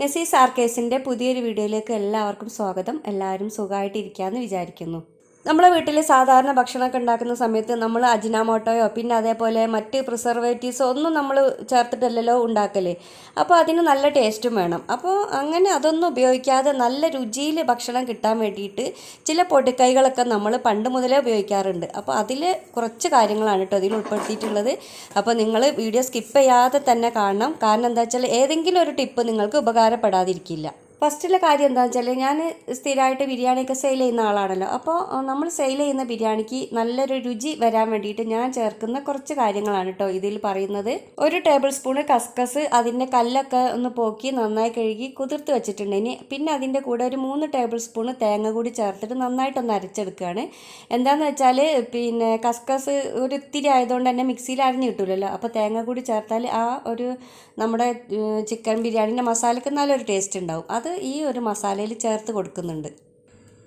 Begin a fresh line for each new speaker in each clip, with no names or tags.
നസീസ് ആർക്കേസിന്റെ പുതിയൊരു വീഡിയോയിലേക്ക് എല്ലാവർക്കും സ്വാഗതം. എല്ലാവരും സുഖമായിട്ടിരിക്കാമെന്ന് വിചാരിക്കുന്നു. നമ്മുടെ വീട്ടിൽ സാധാരണ ഭക്ഷണമൊക്കെ ഉണ്ടാക്കുന്ന സമയത്ത് നമ്മൾ അജിനാമോട്ടോയോ പിന്നെ അതേപോലെ മറ്റ് പ്രിസർവേറ്റീവ്സോ ഒന്നും നമ്മൾ ചേർത്തിട്ടല്ലല്ലോ ഉണ്ടാക്കൽ. അപ്പോൾ അതിന് നല്ല ടേസ്റ്റും വേണം. അപ്പോൾ അങ്ങനെ അതൊന്നും ഉപയോഗിക്കാതെ നല്ല രുചിയിൽ ഭക്ഷണം കിട്ടാൻ വേണ്ടിയിട്ട് ചില പൊടിക്കൈകളൊക്കെ നമ്മൾ പണ്ട് മുതലേ ഉപയോഗിക്കാറുണ്ട്. അപ്പോൾ അതിൽ കുറച്ച് കാര്യങ്ങളാണ് കേട്ടോ അതിൽ ഉൾപ്പെടുത്തിയിട്ടുള്ളത്. അപ്പോൾ നിങ്ങൾ വീഡിയോ സ്കിപ്പ് ചെയ്യാതെ തന്നെ കാണണം. കാരണം എന്താ വെച്ചാൽ ഏതെങ്കിലും ഒരു ടിപ്പ് നിങ്ങൾക്ക് ഉപകാരപ്പെടാതിരിക്കില്ല. ഫസ്റ്റിലെ കാര്യം എന്താണെന്ന് വെച്ചാൽ ഞാൻ സ്ഥിരമായിട്ട് ബിരിയാണിയൊക്കെ സെയിൽ ചെയ്യുന്ന ആളാണല്ലോ. അപ്പോൾ നമ്മൾ സെയിൽ ചെയ്യുന്ന ബിരിയാണിക്ക് നല്ലൊരു രുചി വരാൻ വേണ്ടിയിട്ട് ഞാൻ ചേർക്കുന്ന കുറച്ച് കാര്യങ്ങളാണ് കേട്ടോ ഇതിൽ പറയുന്നത്. ഒരു ടേബിൾ സ്പൂണ് കസ്കസ് അതിന്റെ കല്ലൊക്കെ ഒന്ന് പോക്കി നന്നായി കഴുകി കുതിർത്ത് വെച്ചിട്ടുണ്ട്. ഇനി പിന്നെ അതിന്റെ കൂടെ ഒരു മൂന്ന് ടേബിൾ സ്പൂണ് തേങ്ങ കൂടി ചേർത്തിട്ട് നന്നായിട്ടൊന്ന് അരച്ചെടുക്കുകയാണ്. എന്താണെന്ന് വെച്ചാൽ പിന്നെ കസ്കസ് ഒരു ഇത്തിരി ആയതുകൊണ്ട് തന്നെ മിക്സിയിൽ അരിഞ്ഞ് കിട്ടില്ലല്ലോ അപ്പോൾ തേങ്ങ കൂടി ചേർത്താൽ ആ ഒരു നമ്മുടെ ചിക്കൻ ബിരിയാണിന്റെ മസാലയ്ക്ക് നല്ലൊരു ടേസ്റ്റ് ഉണ്ടാവും. അത് ഈ ഒരു മസാലയിൽ ചേർത്ത് കൊടുക്കുന്നുണ്ട്.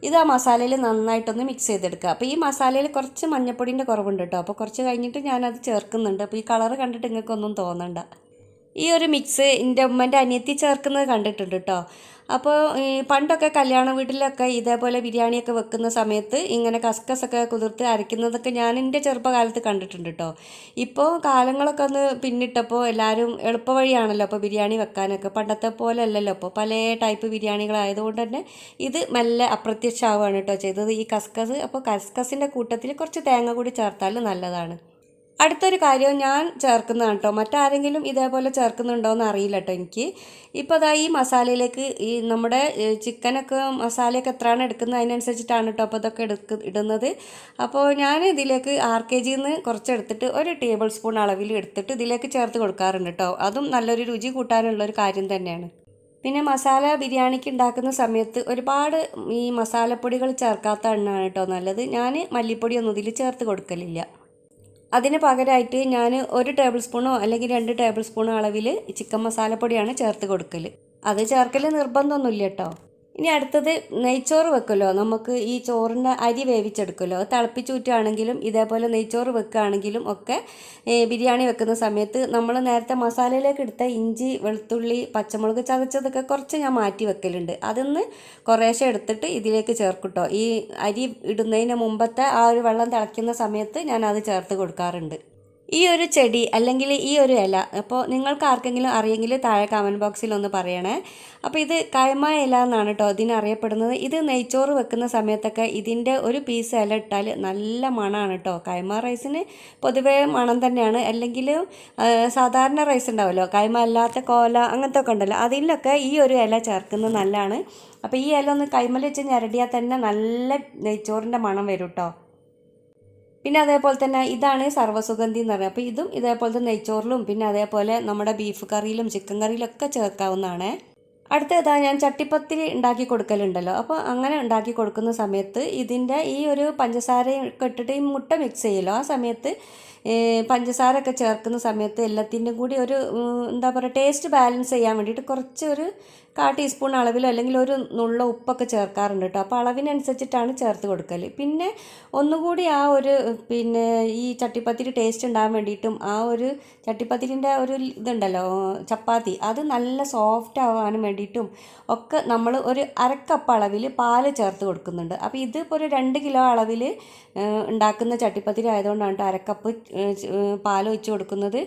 ഇത് ആ മസാലയിൽ നന്നായിട്ടൊന്ന് മിക്സ് ചെയ്തെടുക്കുക. അപ്പോൾ ഈ മസാലയിൽ കുറച്ച് മഞ്ഞപ്പൊടിന്റെ കുറവുണ്ട് കേട്ടോ അപ്പോൾ കുറച്ച് കഴിഞ്ഞിട്ട് ഞാനത് ചേർക്കുന്നുണ്ട്. അപ്പോൾ ഈ കളറ് കണ്ടിട്ട് നിങ്ങൾക്കൊന്നും തോന്നണ്ട. ഈ ഒരു മിക്സ് എന്റെ ഉമ്മന്റെ അനിയത്തി ചേർക്കുന്നത് കണ്ടിട്ടുണ്ട് കേട്ടോ അപ്പോൾ പണ്ടൊക്കെ കല്യാണ വീട്ടിലൊക്കെ ഇതേപോലെ ബിരിയാണിയൊക്കെ വെക്കുന്ന സമയത്ത് ഇങ്ങനെ കസ്കസൊക്കെ കുതിർത്ത് അരയ്ക്കുന്നതൊക്കെ ഞാൻ എന്റെ ചെറുപ്പകാലത്ത് കണ്ടിട്ടുണ്ട് കേട്ടോ ഇപ്പോൾ കാലങ്ങളൊക്കെ ഒന്ന് പിന്നിട്ടപ്പോൾ എല്ലാവരും എളുപ്പവഴിയാണല്ലോ അപ്പോൾ ബിരിയാണി വെക്കാനൊക്കെ. പണ്ടത്തെ പോലെ അല്ലല്ലോ ഇപ്പോൾ പല ടൈപ്പ് ബിരിയാണികളായതുകൊണ്ട് തന്നെ ഇത് നല്ല അപ്രത്യക്ഷമാവുകയാണ് കേട്ടോ ചെയ്തത്. ഈ കസ്കസ് അപ്പോൾ കസ്കസിന്റെ കൂട്ടത്തിൽ കുറച്ച് തേങ്ങ കൂടി ചേർത്താൽ നല്ലതാണ്. അടുത്തൊരു കാര്യം ഞാൻ ചേർക്കുന്നതാണ് കേട്ടോ മറ്റാരെങ്കിലും ഇതേപോലെ ചേർക്കുന്നുണ്ടോ എന്ന് അറിയില്ല കേട്ടോ എനിക്ക്. ഇപ്പോൾ അതാ ഈ മസാലയിലേക്ക് ഈ നമ്മുടെ ചിക്കനൊക്കെ മസാലയൊക്കെ എത്രയാണ് എടുക്കുന്നത്? അതിനനുസരിച്ചിട്ടാണ് കേട്ടോ അപ്പോൾ ഇതൊക്കെ എടുക്ക ഇടുന്നത്. അപ്പോൾ ഞാൻ ഇതിലേക്ക് ആർ കെ ജിന്ന് കുറച്ചെടുത്തിട്ട് ഒരു ടേബിൾ സ്പൂൺ അളവിൽ എടുത്തിട്ട് ഇതിലേക്ക് ചേർത്ത് കൊടുക്കാറുണ്ട് കേട്ടോ അതും നല്ലൊരു രുചി കൂട്ടാനുള്ള ഒരു കാര്യം തന്നെയാണ്. പിന്നെ മസാല ബിരിയാണിക്ക് ഉണ്ടാക്കുന്ന സമയത്ത് ഒരുപാട് ഈ മസാലപ്പൊടികൾ ചേർക്കാത്ത എണ്ണമാണ് കേട്ടോ നല്ലത്. ഞാൻ മല്ലിപ്പൊടിയൊന്നും ഇതിൽ ചേർത്ത് കൊടുക്കലില്ല. അതിന് പകരമായിട്ട് ഞാൻ ഒരു ടേബിൾ സ്പൂണോ അല്ലെങ്കിൽ രണ്ട് ടേബിൾ സ്പൂണോ അളവിൽ ചിക്കൻ മസാലപ്പൊടിയാണ് ചേർത്ത് കൊടുക്കൽ അത് ചേർക്കൽ നിർബന്ധമൊന്നുമില്ല കേട്ടോ ഇനി അടുത്തത് നെയ്ച്ചോറ് വെക്കുമല്ലോ. നമുക്ക് ഈ ചോറിന്റെ അരി വേവിച്ചെടുക്കുമല്ലോ. തിളപ്പിച്ചൂറ്റുകയാണെങ്കിലും ഇതേപോലെ നെയ്ച്ചോറ് വെക്കുകയാണെങ്കിലും ഒക്കെ ബിരിയാണി വെക്കുന്ന സമയത്ത് നമ്മൾ നേരത്തെ മസാലയിലേക്ക് എടുത്ത ഇഞ്ചി വെളുത്തുള്ളി പച്ചമുളക് ചതച്ചതൊക്കെ കുറച്ച് ഞാൻ മാറ്റി വെക്കലുണ്ട്. അതൊന്ന് കുറേശ്ശെ എടുത്തിട്ട് ഇതിലേക്ക് ചേർക്കുട്ടോ. ഈ അരി ഇടുന്നതിന് മുമ്പത്തെ ആ ഒരു വെള്ളം തിളയ്ക്കുന്ന സമയത്ത് ഞാൻ അത് ചേർത്ത് കൊടുക്കാറുണ്ട്. ഈ ഒരു ചെടി അല്ലെങ്കിൽ ഈ ഒരു ഇല അപ്പോൾ നിങ്ങൾക്ക് ആർക്കെങ്കിലും അറിയെങ്കിൽ താഴെ കമന്റ് ബോക്സിൽ ഒന്ന് പറയണേ. അപ്പോൾ ഇത് കൈമ ഇല എന്നാണ് കേട്ടോ ഇതിനറിയപ്പെടുന്നത്. ഇത് നെയ്ച്ചോറ് വെക്കുന്ന സമയത്തൊക്കെ ഇതിന്റെ ഒരു പീസ് ഇല ഇട്ടാൽ നല്ല മണമാണ് കേട്ടോ കൈമ റൈസിന് പൊതുവേ മണം തന്നെയാണ്. അല്ലെങ്കിൽ സാധാരണ റൈസ് ഉണ്ടാവുമല്ലോ കൈമ അല്ലാത്ത കോല അങ്ങനത്തെ ഒക്കെ ഉണ്ടല്ലോ അതിലൊക്കെ ഈ ഒരു ഇല ചേർക്കുന്നത് നല്ലതാണ്. അപ്പോൾ ഈ ഇല ഒന്ന് കൈമൽ വെച്ച് ഞരടിയാൽ തന്നെ നല്ല നെയ്ച്ചോറിന്റെ മണം വരും കേട്ടോ പിന്നെ അതേപോലെ തന്നെ ഇതാണ് സർവസുഗന്ധി എന്ന് പറയുന്നത്. അപ്പോൾ ഇതും ഇതേപോലത്തെ നെയ്ച്ചോറിലും പിന്നെ അതേപോലെ നമ്മുടെ ബീഫ് കറിയിലും ചിക്കൻ കറിയിലൊക്കെ ചേർക്കാവുന്നതാണ്. അടുത്തതാ ഞാൻ ചട്ടിപ്പത്തിരി ഉണ്ടാക്കി കൊടുക്കലുണ്ടല്ലോ. അപ്പോൾ അങ്ങനെ ഉണ്ടാക്കി കൊടുക്കുന്ന സമയത്ത് ഇതിന്റെ ഈ ഒരു പഞ്ചസാരയൊക്കെ ഇട്ടിട്ട് ഈ മുട്ട മിക്സ് ചെയ്യലോ ആ സമയത്ത് പഞ്ചസാര ഒക്കെ ചേർക്കുന്ന സമയത്ത് എല്ലാത്തിന്റെയും കൂടി ഒരു എന്താ പറയുക ടേസ്റ്റ് ബാലൻസ് ചെയ്യാൻ വേണ്ടിയിട്ട് കുറച്ച് ഒരു കാ ടീസ്പൂൺ അളവിലോ അല്ലെങ്കിൽ ഒരു നുള്ള ഉപ്പൊക്കെ ചേർക്കാറുണ്ട് കേട്ടോ അപ്പോൾ അളവിനനുസരിച്ചിട്ടാണ് ചേർത്ത് കൊടുക്കൽ പിന്നെ ഒന്നുകൂടി ആ ഒരു പിന്നെ ഈ ചട്ടിപ്പത്തിരി ടേസ്റ്റ് ഉണ്ടാകാൻ വേണ്ടിയിട്ടും ആ ഒരു ചട്ടിപ്പത്തിരിന്റെ ഒരു ഇതുണ്ടല്ലോ ചപ്പാത്തി അത് നല്ല സോഫ്റ്റ് ആവാനും വേണ്ടിയിട്ടും ഒക്കെ നമ്മൾ ഒരു അരക്കപ്പ് അളവിൽ പാൽ ചേർത്ത് കൊടുക്കുന്നുണ്ട്. അപ്പോൾ ഇതിപ്പോൾ ഒരു രണ്ട് കിലോ അളവിൽ ഉണ്ടാക്കുന്ന ചട്ടിപ്പത്തിരി ആയതുകൊണ്ടാണ് അരക്കപ്പ് പാൽ ഒഴിച്ച് കൊടുക്കുന്നത്.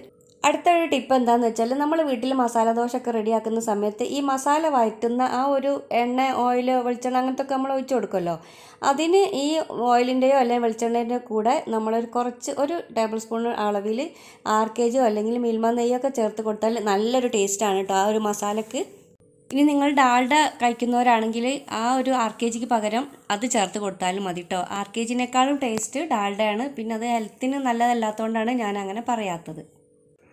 അടുത്തൊരു ടിപ്പ് എന്താണെന്ന് വെച്ചാൽ നമ്മൾ വീട്ടിൽ മസാല ദോശയൊക്കെ റെഡിയാക്കുന്ന സമയത്ത് ഈ മസാല വഴറ്റുന്ന ആ ഒരു എണ്ണ ഓയിൽ വെളിച്ചെണ്ണ അങ്ങനത്തെ ഒക്കെ നമ്മൾ ഒഴിച്ച് കൊടുക്കുമല്ലോ. അതിന് ഈ ഓയിലിന്റെയോ അല്ലെങ്കിൽ വെളിച്ചെണ്ണേന്റെയോ കൂടെ നമ്മളൊരു കുറച്ച് ഒരു ടേബിൾ സ്പൂൺ അളവിൽ ആർ കെ ജിയോ അല്ലെങ്കിൽ മിൽമ നെയ്യൊക്കെ ചേർത്ത് കൊടുത്താൽ നല്ലൊരു ടേസ്റ്റാണ് കേട്ടോ ആ ഒരു മസാലക്ക്. ഇനി നിങ്ങൾ ഡാൽഡ കഴിക്കുന്നവരാണെങ്കിൽ ആ ഒരു ആർ കെ ജിക്ക് പകരം അത് ചേർത്ത് കൊടുത്താലും മതി കേട്ടോ ആർ കെ ജിനേക്കാളും ടേസ്റ്റ് ഡാൽഡയാണ്. പിന്നെ അത് ഹെൽത്തിന് നല്ലതല്ലാത്തതുകൊണ്ടാണ് ഞാൻ അങ്ങനെ പറയാത്തത്.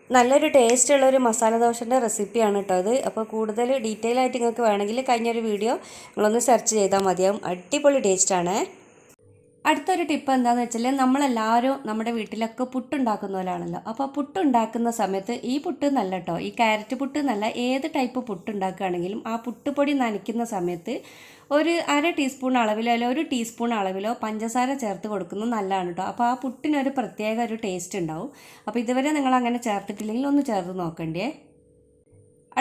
നല്ലൊരു ടേസ്റ്റ് ഉള്ള ഒരു മസാല ദോശന്റെ റെസിപ്പിയാണ് കേട്ടോ അത് അപ്പോൾ കൂടുതൽ ഡീറ്റെയിൽ ആയിട്ട് നിങ്ങൾക്ക് വേണമെങ്കിൽ കഴിഞ്ഞൊരു വീഡിയോ നിങ്ങളൊന്ന് സെർച്ച് ചെയ്താൽ മതിയാവും. അടിപൊളി ടേസ്റ്റാണ് അടുത്തൊരു ടിപ്പ് എന്താണെന്ന് വെച്ചാൽ നമ്മളെല്ലാവരും നമ്മുടെ വീട്ടിലൊക്കെ പുട്ടുണ്ടാക്കുന്നവരാണല്ലോ അപ്പോൾ പുട്ടുണ്ടാക്കുന്ന സമയത്ത് ഈ പുട്ട് നല്ല കേട്ടോ ഈ ക്യാരറ്റ് പുട്ട് നല്ല ഏത് ടൈപ്പ് പുട്ടുണ്ടാക്കുകയാണെങ്കിലും ആ പുട്ടുപൊടി നനയ്ക്കുന്ന സമയത്ത് ഒരു അര ടീസ്പൂൺ അളവിലോ അല്ലെങ്കിൽ ഒരു ടീസ്പൂൺ അളവിലോ പഞ്ചസാര ചേർത്ത് കൊടുക്കുന്നത് നല്ലതാണ് കേട്ടോ അപ്പോൾ ആ പുട്ടിനൊരു പ്രത്യേക ഒരു ടേസ്റ്റ് ഉണ്ടാവും. അപ്പോൾ ഇതുവരെ നിങ്ങൾ അങ്ങനെ ചേർത്തിട്ടില്ലെങ്കിൽ ഒന്ന് ചേർത്ത് നോക്കണ്ടേ.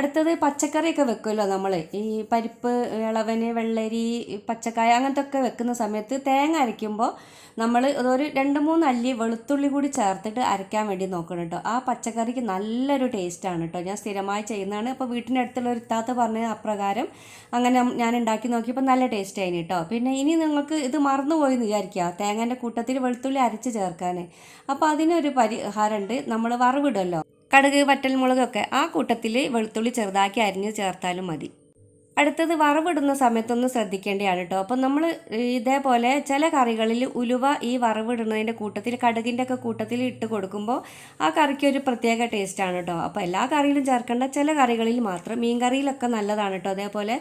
അടുത്തത് പച്ചക്കറിയൊക്കെ വെക്കുമല്ലോ നമ്മൾ ഈ പരിപ്പ് ഇളവന് വെള്ളരി പച്ചക്കായ അങ്ങനത്തെ ഒക്കെ വെക്കുന്ന സമയത്ത് തേങ്ങ അരയ്ക്കുമ്പോൾ നമ്മൾ ഒരു രണ്ട് മൂന്ന് അല്ലി വെളുത്തുള്ളി കൂടി ചേർത്തിട്ട് അരയ്ക്കാൻ വേണ്ടി നോക്കണം കേട്ടോ ആ പച്ചക്കറിക്ക് നല്ലൊരു ടേസ്റ്റാണ് കേട്ടോ ഞാൻ സ്ഥിരമായി ചെയ്യുന്നതാണ്. അപ്പോൾ വീട്ടിന്റെ അടുത്തുള്ള ഒരു ഇത്താത്ത പറഞ്ഞ അപ്രകാരം അങ്ങനെ ഞാൻ ഉണ്ടാക്കി നോക്കിയപ്പോൾ നല്ല ടേസ്റ്റ് ആയിന് കേട്ടോ പിന്നെ ഇനി നിങ്ങൾക്ക് ഇത് മറന്നുപോയി എന്ന് വിചാരിക്കുക തേങ്ങേന്റെ കൂട്ടത്തിൽ വെളുത്തുള്ളി അരച്ച് ചേർക്കാൻ അപ്പോൾ അതിനൊരു പരിഹാരമുണ്ട് നമ്മൾ വറവിടുമല്ലോ കടുക് വറ്റൽമുളകൊക്കെ ആ കൂട്ടത്തിൽ വെളുത്തുള്ളി ചെറുതാക്കി അരിഞ്ഞ് ചേർത്താലും മതി. അടുത്തത് വറവിടുന്ന സമയത്തൊന്ന് ശ്രദ്ധിക്കേണ്ടതാണ് കേട്ടോ അപ്പം നമ്മൾ ഇതേപോലെ ചില കറികളിൽ ഉലുവ ഈ വറവിടുന്നതിന്റെ കൂട്ടത്തിൽ കടുകിന്റെ ഒക്കെ കൂട്ടത്തിൽ ഇട്ട് കൊടുക്കുമ്പോൾ ആ കറിക്ക് ഒരു പ്രത്യേക ടേസ്റ്റാണ് കേട്ടോ അപ്പോൾ എല്ലാ കറിയിലും ചേർക്കേണ്ട ചില കറികളിൽ മാത്രം മീൻ കറിയിലൊക്കെ നല്ലതാണ് കേട്ടോ അതേപോലെ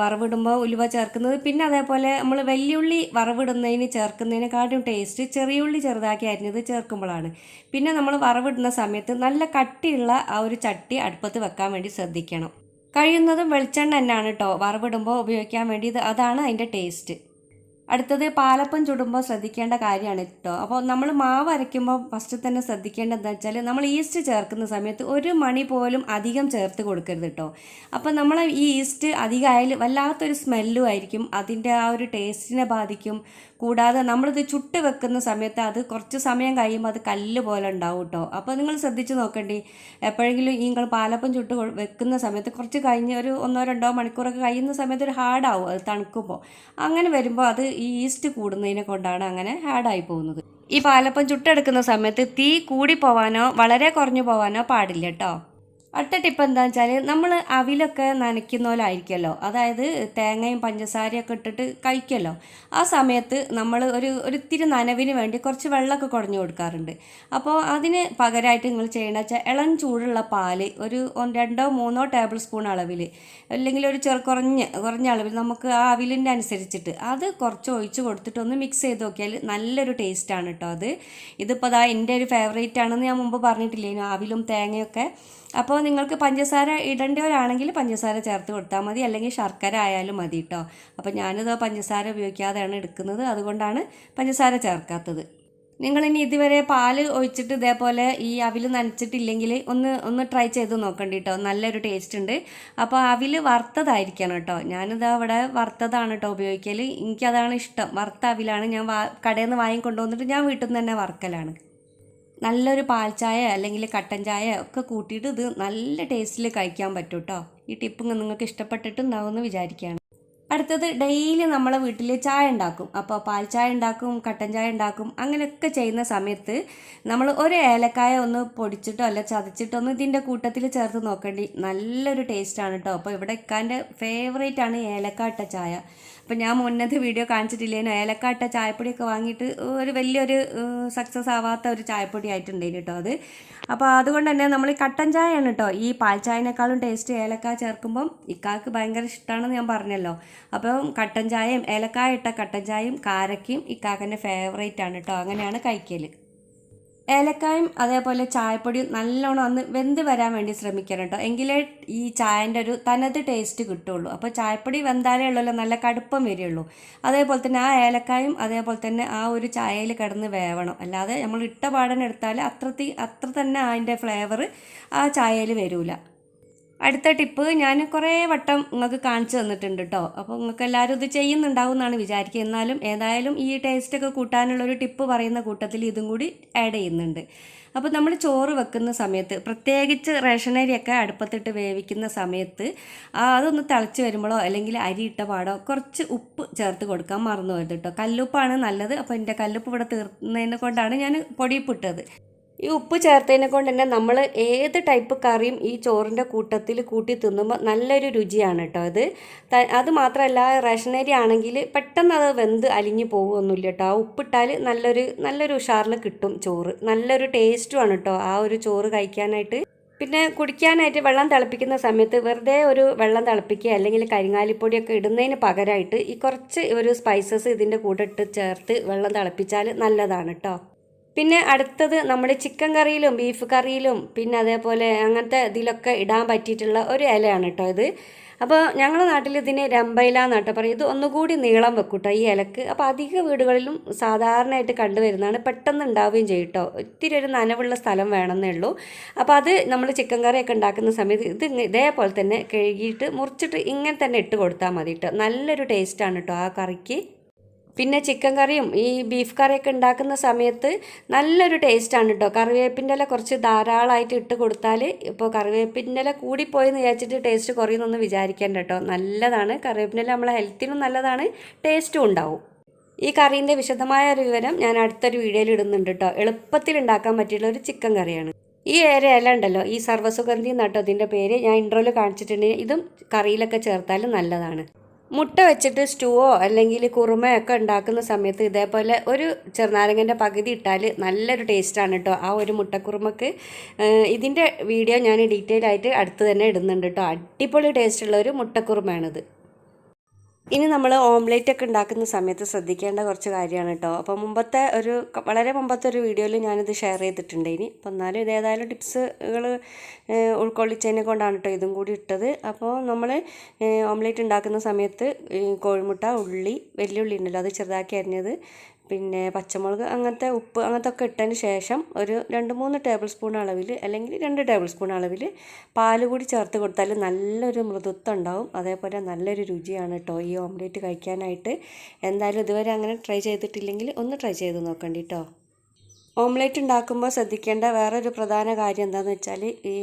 വറവിടുമ്പോൾ ഉലുവ ചേർക്കുന്നത്. പിന്നെ അതേപോലെ നമ്മൾ വെല്ലുള്ളി വറവിടുന്നതിന് ചേർക്കുന്നതിനെക്കാട്ടും ടേസ്റ്റ് ചെറിയുള്ളി ചെറുതാക്കി അരിഞ്ഞത് ചേർക്കുമ്പോഴാണ്. പിന്നെ നമ്മൾ വറവിടുന്ന സമയത്ത് നല്ല കട്ടിയുള്ള ആ ഒരു ചട്ടി അടുപ്പത്ത് വെക്കാൻ വേണ്ടി ശ്രദ്ധിക്കണം. കഴിയുന്നതും വെളിച്ചെണ്ണ തന്നെയാണ് കേട്ടോ വറവിടുമ്പോൾ ഉപയോഗിക്കാൻ വേണ്ടിയത് അതാണ് അതിന്റെ ടേസ്റ്റ് അടുത്തത് പാലപ്പം ചുടുമ്പോൾ ശ്രദ്ധിക്കേണ്ട കാര്യമാണ് കേട്ടോ അപ്പോൾ നമ്മൾ മാവ് അരയ്ക്കുമ്പോൾ ഫസ്റ്റ് തന്നെ ശ്രദ്ധിക്കേണ്ടതെന്ന് വെച്ചാൽ നമ്മൾ ഈസ്റ്റ് ചേർക്കുന്ന സമയത്ത് ഒരു മണി പോലും അധികം ചേർത്ത് കൊടുക്കരുത് കേട്ടോ അപ്പോൾ നമ്മൾ ഈ ഈസ്റ്റ് അധികമായാൽ വല്ലാത്തൊരു സ്മെല്ലും ആയിരിക്കും. അതിന്റെ ആ ഒരു ടേസ്റ്റിനെ ബാധിക്കും. കൂടാതെ നമ്മളിത് ചുട്ട് വെക്കുന്ന സമയത്ത് അത് കുറച്ച് സമയം കഴിയുമ്പോൾ അത് കല്ല് പോലെ ഉണ്ടാവും കേട്ടോ അപ്പോൾ നിങ്ങൾ ശ്രദ്ധിച്ച് നോക്കണ്ടേ. എപ്പോഴെങ്കിലും നിങ്ങൾ പാലപ്പം ചുട്ട് വെക്കുന്ന സമയത്ത് കുറച്ച് കഴിഞ്ഞ് ഒരു ഒന്നോ രണ്ടോ മണിക്കൂറൊക്കെ കഴിയുന്ന സമയത്ത് ഒരു ഹാർഡാവും അത് തണുക്കുമ്പോൾ അങ്ങനെ വരുമ്പോൾ അത് ഈ ഈസ്റ്റ് കൂടുന്നതിനെ കൊണ്ടാണ് അങ്ങനെ ഹാർഡായി പോകുന്നത്. ഈ പാലപ്പം ചുട്ടെടുക്കുന്ന സമയത്ത് തീ കൂടി പോവാനോ വളരെ കുറഞ്ഞു പോവാനോ പാടില്ല കേട്ടോ അടുത്ത ടിപ്പ് എന്താണെന്ന് വെച്ചാൽ നമ്മൾ അവിലൊക്കെ നനയ്ക്കുന്ന പോലെ ആയിരിക്കുമല്ലോ അതായത് തേങ്ങയും പഞ്ചസാരയും ഒക്കെ ഇട്ടിട്ട് കഴിക്കുമല്ലോ ആ സമയത്ത് നമ്മൾ ഒരു ഒരു ഇത്തിരി നനവിന് വേണ്ടി കുറച്ച് വെള്ളമൊക്കെ കുടഞ്ഞു കൊടുക്കാറുണ്ട്. അപ്പോൾ അതിന് പകരമായിട്ട് നിങ്ങൾ ചെയ്യേണ്ടത് വെച്ചാൽ ഇളം ചൂടുള്ള പാൽ ഒരു രണ്ടോ മൂന്നോ ടേബിൾ സ്പൂൺ അളവിൽ അല്ലെങ്കിൽ ഒരു ചെറു കുറഞ്ഞ കുറഞ്ഞ അളവിൽ നമുക്ക് ആ അവിലിന്റെ അനുസരിച്ചിട്ട് അത് കുറച്ച് ഒഴിച്ച് കൊടുത്തിട്ട് ഒന്ന് മിക്സ് ചെയ്ത് നോക്കിയാൽ നല്ലൊരു ടേസ്റ്റാണ് കേട്ടോ അത്. ഇതിപ്പോൾ അതാ എന്റെ ഒരു ഫേവറേറ്റ് ആണെന്ന് ഞാൻ മുമ്പ് പറഞ്ഞിട്ടില്ലേനു ആവിലും തേങ്ങയൊക്കെ. അപ്പോൾ നിങ്ങൾക്ക് പഞ്ചസാര ഇടേണ്ടവരാണെങ്കിൽ പഞ്ചസാര ചേർത്ത് കൊടുത്താൽ മതി. അല്ലെങ്കിൽ ശർക്കര ആയാലും മതി കേട്ടോ അപ്പോൾ ഞാനിത് പഞ്ചസാര ഉപയോഗിക്കാതെയാണ് എടുക്കുന്നത്. അതുകൊണ്ടാണ് പഞ്ചസാര ചേർക്കാത്തത്. നിങ്ങളിനി ഇതുവരെ പാൽ ഒഴിച്ചിട്ട് ഇതേപോലെ ഈ അവിൽ നനച്ചിട്ടില്ലെങ്കിൽ ഒന്ന് ഒന്ന് ട്രൈ ചെയ്ത് നോക്കണ്ടി കേട്ടോ നല്ലൊരു ടേസ്റ്റ് ഉണ്ട്. അപ്പോൾ അവിൽ വറുത്തതായിരിക്കണം കേട്ടോ ഞാനിത് അവിടെ വറുത്തതാണ് കേട്ടോ ഉപയോഗിക്കൽ എനിക്കതാണ് ഇഷ്ടം. വറുത്ത അവിലാണ് ഞാൻ കടയിൽ നിന്ന് വാങ്ങി കൊണ്ടുവന്നിട്ട് ഞാൻ വീട്ടിൽ നിന്ന് തന്നെ വറുക്കലാണ്. നല്ലൊരു പാൽച്ചായ അല്ലെങ്കിൽ കട്ടൻ ചായ ഒക്കെ കൂട്ടിയിട്ട് ഇത് നല്ല ടേസ്റ്റിൽ കഴിക്കാൻ പറ്റും കേട്ടോ ഈ ടിപ്പ് നിങ്ങൾക്ക് ഇഷ്ടപ്പെട്ടിട്ടുണ്ടാവുമെന്ന് വിചാരിക്കുകയാണ്. അടുത്തത് ഡെയിലി നമ്മളെ വീട്ടിൽ ചായ ഉണ്ടാക്കും. അപ്പോൾ പാൽ ചായ ഉണ്ടാക്കും കട്ടൻ ചായ ഉണ്ടാക്കും അങ്ങനെയൊക്കെ ചെയ്യുന്ന സമയത്ത് നമ്മൾ ഒരു ഏലക്കായ ഒന്ന് പൊടിച്ചിട്ടോ അല്ല ചതച്ചിട്ടോ ഒന്ന് ഇതിന്റെ കൂട്ടത്തിൽ ചേർത്ത് നോക്കേണ്ടി നല്ലൊരു ടേസ്റ്റാണ് കേട്ടോ അപ്പോൾ ഇവിടെ ഇക്കാന്റെ ഫേവറേറ്റ് ആണ് ഏലക്കാട്ട ചായ. അപ്പോൾ ഞാൻ മുന്നത്തെ വീഡിയോ കാണിച്ചിട്ടില്ലേനു ഏലക്കാട്ട ചായപ്പൊടിയൊക്കെ വാങ്ങിയിട്ട് ഒരു വലിയൊരു സക്സസ് ആവാത്ത ഒരു ചായപ്പൊടി ആയിട്ടുണ്ടായിരുന്നു കേട്ടോ അത്. അപ്പോൾ അതുകൊണ്ട് തന്നെ നമ്മൾ കട്ടൻ ചായയാണ് കേട്ടോ. ഈ പാൽ ചായനേക്കാളും ടേസ്റ്റ് ഏലക്ക ചേർക്കുമ്പം ഇക്കാക്ക് ഭയങ്കര ഇഷ്ടമാണെന്ന് ഞാൻ പറഞ്ഞല്ലോ. അപ്പം കട്ടൻ ചായയും ഏലക്കായ ഇട്ട കട്ടൻ ചായയും കാരക്കയും ഇക്കാക്കന്റെ ഫേവറേറ്റ് ആണ് കേട്ടോ. അങ്ങനെയാണ് കഴിക്കൽ ഏലക്കായും അതേപോലെ ചായപ്പൊടിയും നല്ലോണം ഒന്ന് വെന്ത് വരാൻ വേണ്ടി ശ്രമിക്കണം കേട്ടോ. എങ്കിലേ ഈ ചായന്റെ ഒരു തനത് ടേസ്റ്റ് കിട്ടുള്ളൂ. അപ്പോൾ ചായപ്പൊടി വെന്താലേ ഉള്ളല്ലോ നല്ല കടുപ്പം വരികയുള്ളൂ അതേപോലെ തന്നെ ആ ഏലക്കായും അതേപോലെ തന്നെ ആ ഒരു ചായയിൽ കിടന്ന് വേവണം. അല്ലാതെ നമ്മൾ ഇട്ട പാടനെടുത്താൽ അത്ര അത്ര തന്നെ അതിന്റെ ഫ്ലേവർ ആ ചായയിൽ വരില്ല അടുത്ത ടിപ്പ് ഞാൻ കുറേ വട്ടം നിങ്ങൾക്ക് കാണിച്ചു തന്നിട്ടുണ്ട് കേട്ടോ അപ്പോൾ നിങ്ങൾക്ക് എല്ലാവരും ഇത് ചെയ്യുന്നുണ്ടാവും എന്നാണ് വിചാരിക്കുക. എന്നാലും ഏതായാലും ഈ ടേസ്റ്റൊക്കെ കൂട്ടാനുള്ളൊരു ടിപ്പ് പറയുന്ന കൂട്ടത്തിൽ ഇതും കൂടി ആഡ് ചെയ്യുന്നുണ്ട്. അപ്പോൾ നമ്മൾ ചോറ് വെക്കുന്ന സമയത്ത് പ്രത്യേകിച്ച് റേഷനരിയൊക്കെ അടുപ്പത്തിട്ട് വേവിക്കുന്ന സമയത്ത് അതൊന്ന് തിളച്ച് വരുമ്പോഴോ അല്ലെങ്കിൽ അരി ഇട്ട പാടോ കുറച്ച് ഉപ്പ് ചേർത്ത് കൊടുക്കാൻ മറന്നു പോയത് കേട്ടോ കല്ലുപ്പാണ് നല്ലത്. അപ്പോൾ എന്റെ കല്ലുപ്പ് ഇവിടെ തീർന്നതിനെ കൊണ്ടാണ് ഞാൻ പൊടിയിപ്പിട്ടത് ഈ ഉപ്പ് ചേർത്തതിനെ കൊണ്ട് തന്നെ നമ്മൾ ഏത് ടൈപ്പ് കറിയും ഈ ചോറിന്റെ കൂട്ടത്തിൽ കൂട്ടി തിന്നുമ്പോൾ നല്ലൊരു രുചിയാണ് കേട്ടോ അത്. അത് മാത്രമല്ല റേഷനരി ആണെങ്കിൽ പെട്ടെന്ന് അത് വെന്ത് അലിഞ്ഞു പോകുമൊന്നുമില്ല കേട്ടോ ആ ഉപ്പിട്ടാൽ നല്ലൊരു നല്ലൊരു ഉഷാറിൽ കിട്ടും ചോറ്. നല്ലൊരു ടേസ്റ്റുമാണ് കേട്ടോ ആ ഒരു ചോറ് കഴിക്കാനായിട്ട്. പിന്നെ കുടിക്കാനായിട്ട് വെള്ളം തിളപ്പിക്കുന്ന സമയത്ത് വെറുതെ ഒരു വെള്ളം തിളപ്പിക്കുക അല്ലെങ്കിൽ കരിങ്ങാലിപ്പൊടിയൊക്കെ ഇടുന്നതിന് പകരമായിട്ട് ഈ കുറച്ച് ഒരു സ്പൈസസ് ഇതിന്റെ കൂടെ ഇട്ട് ചേർത്ത് വെള്ളം തിളപ്പിച്ചാൽ നല്ലതാണ് കേട്ടോ പിന്നെ അടുത്തത് നമ്മുടെ ചിക്കൻ കറിയിലും ബീഫ് കറിയിലും പിന്നെ അതേപോലെ അങ്ങനത്തെ ഇതിലൊക്കെ ഇടാൻ പറ്റിയിട്ടുള്ള ഒരു ഇലയാണ് കേട്ടോ ഇത്. അപ്പോൾ ഞങ്ങളുടെ നാട്ടിൽ ഇതിന് രമ്പയില എന്നാട്ടോ പറയും ഇത് ഒന്നുകൂടി നീളം വെക്കും കേട്ടോ ഈ ഇലക്ക്. അപ്പോൾ അധിക വീടുകളിലും സാധാരണയായിട്ട് കണ്ടുവരുന്നതാണ്. പെട്ടെന്ന് ഉണ്ടാവുകയും ചെയ്യും കേട്ടോ. ഒത്തിരി ഒരു നനവുള്ള സ്ഥലം വേണമെന്നേ ഉള്ളൂ. അപ്പോൾ അത് നമ്മൾ ചിക്കൻ കറിയൊക്കെ ഉണ്ടാക്കുന്ന സമയത്ത് ഇത് ഇതേപോലെ തന്നെ കഴുകിയിട്ട് മുറിച്ചിട്ട് ഇങ്ങനെ തന്നെ ഇട്ട് കൊടുത്താൽ മതി കേട്ടോ. നല്ലൊരു ടേസ്റ്റാണ് കേട്ടോ ആ കറിക്ക്. പിന്നെ ചിക്കൻ കറിയും. ഈ ബീഫ് കറിയൊക്കെ ഉണ്ടാക്കുന്ന സമയത്ത് നല്ലൊരു ടേസ്റ്റാണ് കേട്ടോ കറിവേപ്പിന്റെ ഇല കുറച്ച് ധാരാളമായിട്ട് ഇട്ട് കൊടുത്താൽ ഇപ്പോൾ കറിവേപ്പിന്റെ ഇല കൂടിപ്പോയെന്ന് വിചാരിച്ചിട്ട് ടേസ്റ്റ് കുറയുന്നൊന്നും വിചാരിക്കേണ്ട കേട്ടോ നല്ലതാണ്. കറിവേപ്പിന്റെ ഇല നമ്മളെ ഹെൽത്തിനും നല്ലതാണ്. ടേസ്റ്റും ഉണ്ടാവും. ഈ കറീന്റെ വിശദമായ ഒരു വിവരം ഞാൻ അടുത്തൊരു വീഡിയോയിൽ ഇടുന്നുണ്ട് കേട്ടോ എളുപ്പത്തിൽ ഉണ്ടാക്കാൻ പറ്റിയുള്ള ഒരു ചിക്കൻ കറിയാണ്. ഈ ഏറെ ഇല ഉണ്ടല്ലോ ഈ സർവസുഗന്ധി നട്ടോ ഇതിന്റെ പേര്. ഞാൻ ഇൻട്രോയിൽ കാണിച്ചിട്ടുണ്ടെങ്കിൽ ഇതും കറിയിലൊക്കെ ചേർത്താലും നല്ലതാണ്. മുട്ട വെച്ചിട്ട് സ്റ്റൂവോ അല്ലെങ്കിൽ കുറുമയൊക്കെ ഉണ്ടാക്കുന്ന സമയത്ത് ഇതേപോലെ ഒരു ചെറുനാരങ്ങന്റെ പകുതി ഇട്ടാൽ നല്ലൊരു ടേസ്റ്റാണ് കേട്ടോ ആ ഒരു മുട്ടക്കുറുമക്ക് ഇതിന്റെ വീഡിയോ ഞാൻ ഡീറ്റെയിൽ ആയിട്ട് അടുത്ത് തന്നെ ഇടുന്നുണ്ട് കേട്ടോ അടിപൊളി ടേസ്റ്റുള്ള ഒരു മുട്ടക്കുറുമയാണിത്. ഇനി നമ്മൾ ഓംലേറ്റ് ഒക്കെ ഉണ്ടാക്കുന്ന സമയത്ത് ശ്രദ്ധിക്കേണ്ട കുറച്ച് കാര്യമാണ് കേട്ടോ അപ്പോൾ മുമ്പത്തെ ഒരു വളരെ മുമ്പത്തെ ഒരു വീഡിയോയിൽ ഞാനിത് ഷെയർ ചെയ്തിട്ടുണ്ട് ഇനി. അപ്പോൾ എന്നാലും ഇത് ഏതായാലും ടിപ്സുകൾ ഉൾക്കൊള്ളിച്ചതിനെ കൊണ്ടാണ് കേട്ടോ ഇതും കൂടി ഇട്ടത്. അപ്പോൾ നമ്മൾ ഓംലേറ്റ് ഉണ്ടാക്കുന്ന സമയത്ത് കോഴിമുട്ട ഉള്ളി വലിയ ഉള്ളി ഉണ്ടല്ലോ അത് ചെറുതാക്കി അരിഞ്ഞത് പിന്നെ പച്ചമുളക് അങ്ങനത്തെ ഉപ്പ് അങ്ങനത്തെ ഒക്കെ ഇട്ടതിന് ശേഷം ഒരു രണ്ട് മൂന്ന് ടേബിൾ സ്പൂൺ അളവിൽ അല്ലെങ്കിൽ രണ്ട് ടേബിൾ സ്പൂൺ അളവിൽ പാൽ കൂടി ചേർത്ത് കൊടുത്താൽ നല്ലൊരു മൃദുത്വം ഉണ്ടാവും അതേപോലെ നല്ലൊരു രുചിയാണ് കേട്ടോ ഈ ഓംലേറ്റ് കഴിക്കാനായിട്ട്. എന്തായാലും ഇതുവരെ അങ്ങനെ ട്രൈ ചെയ്തിട്ടില്ലെങ്കിൽ ഒന്ന് ട്രൈ ചെയ്ത് നോക്കണ്ടി കേട്ടോ ഓംലേറ്റ് ഉണ്ടാക്കുമ്പോൾ ശ്രദ്ധിക്കേണ്ട വേറൊരു പ്രധാന കാര്യം എന്താണെന്ന് വെച്ചാൽ ഈ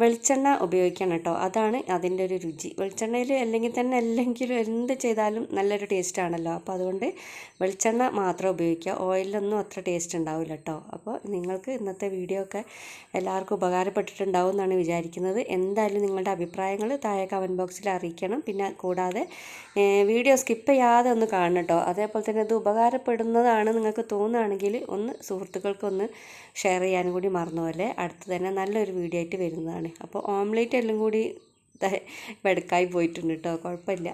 വെളിച്ചെണ്ണ ഉപയോഗിക്കണം കേട്ടോ. അതാണ് അതിന്റെ ഒരു രുചി. വെളിച്ചെണ്ണയിൽ അല്ലെങ്കിൽ തന്നെ അല്ലെങ്കിലും എന്ത് ചെയ്താലും നല്ലൊരു ടേസ്റ്റ് ആണല്ലോ. അപ്പോൾ അതുകൊണ്ട് വെളിച്ചെണ്ണ മാത്രം ഉപയോഗിക്കുക. ഓയിലൊന്നും അത്ര ടേസ്റ്റ് ഉണ്ടാവില്ല കേട്ടോ. അപ്പോൾ നിങ്ങൾക്ക് ഇന്നത്തെ വീഡിയോ ഒക്കെ എല്ലാവർക്കും ഉപകാരപ്പെട്ടിട്ടുണ്ടാവും എന്നാണ് വിചാരിക്കുന്നത്. എന്തായാലും നിങ്ങളുടെ അഭിപ്രായങ്ങൾ താഴെ കമന്റ് ബോക്സിൽ അറിയിക്കണം. പിന്നെ കൂടാതെ വീഡിയോ സ്കിപ്പ് ചെയ്യാതെ ഒന്ന് കാണണം കേട്ടോ. അതേപോലെ തന്നെ ഇത് ഉപകാരപ്പെടുന്നതാണ് നിങ്ങൾക്ക് തോന്നുകയാണെങ്കിൽ ഒന്ന് സുഹൃത്തുക്കൾക്കൊന്ന് ഷെയർ ചെയ്യാനും കൂടി മറന്നുപോലെ. അടുത്ത് തന്നെ നല്ലൊരു വീഡിയോ ആയിട്ട് വരുന്നതാണ്. അപ്പോൾ ഓംലേറ്റ് എല്ലാം കൂടി വെടുക്കായി പോയിട്ടുണ്ട് കേട്ടോ. കുഴപ്പമില്ല.